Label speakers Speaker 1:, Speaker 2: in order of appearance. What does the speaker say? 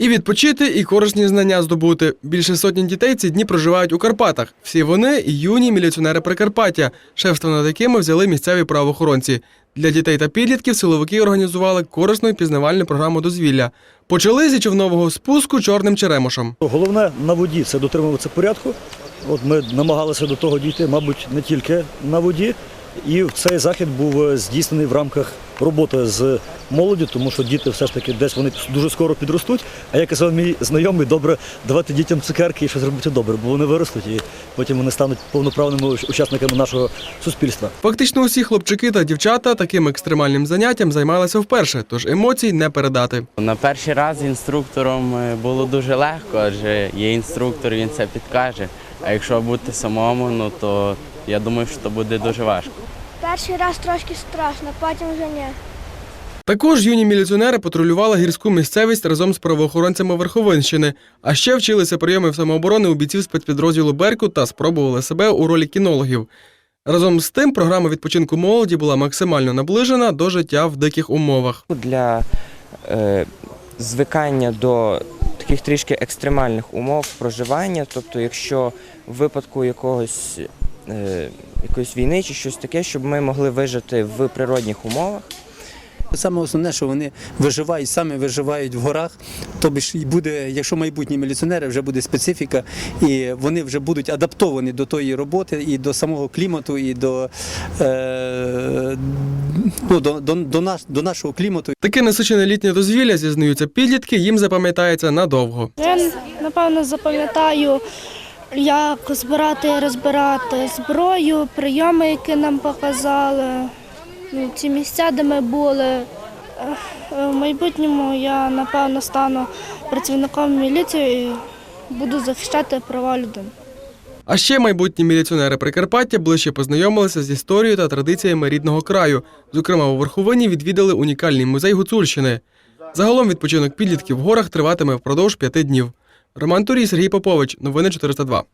Speaker 1: І відпочити, і корисні знання здобути. Більше сотні дітей ці дні проживають у Карпатах. Всі вони юні міліціонери Прикарпаття, шефство над якими взяли місцеві правоохоронці. Для дітей та підлітків силовики організували корисну і пізнавальну програму дозвілля. Почали зі човнового спуску чорним черемошем.
Speaker 2: Головне на воді це дотримуватися порядку. От ми намагалися до того дійти, мабуть, не тільки на воді. І цей захід був е, здійснений в рамках роботи з молоді, тому що діти все ж таки десь вони дуже скоро підростуть. А як казав мій знайомий, добре давати дітям цукерки і щось робити добре, бо вони виростуть і потім вони стануть повноправними учасниками нашого суспільства.
Speaker 1: Фактично усі хлопчики та дівчата таким екстремальним заняттям займалися вперше, тож емоцій не передати.
Speaker 3: На перший раз інструктором е, було дуже легко, адже є інструктор, він це підкаже. А якщо бути самому, ну то я думаю, що це буде дуже важко.
Speaker 4: Перший раз трошки страшно, потім вже ні.
Speaker 1: Також юні міліціонери патрулювали гірську місцевість разом з правоохоронцями Верховинщини, а ще вчилися прийомів самооборони у бійців спецпідрозділу Берку та спробували себе у ролі кінологів. Разом з тим, програма відпочинку молоді була максимально наближена до життя в диких умовах.
Speaker 5: для е, звикання до таких трішки екстремальних умов проживання. Тобто, якщо в випадку якогось якоїсь війни чи щось таке, щоб ми могли вижити в природних умовах.
Speaker 6: Саме основне, що вони виживають, саме виживають в горах. Тобі ж буде, якщо майбутні міліціонери, вже буде специфіка, і вони вже будуть адаптовані до тої роботи, і до самого клімату, і до, е, ну, до, до, до, наш, до нашого клімату.
Speaker 1: Таке насичене літнє дозвілля, зізнаються підлітки, їм запам'ятається надовго.
Speaker 4: Я напевно запам'ятаю, як збирати і розбирати зброю, прийоми, які нам показали, ну, ці місця, де ми були. В майбутньому я напевно стану працівником міліції і буду захищати права людини.
Speaker 1: А ще майбутні міліціонери Прикарпаття ближче познайомилися з історією та традиціями рідного краю. Зокрема, у Верховині відвідали унікальний музей Гуцульщини. Загалом відпочинок підлітків в горах триватиме впродовж п'яти днів. Роман Турій, Сергій Попович. Новини 402.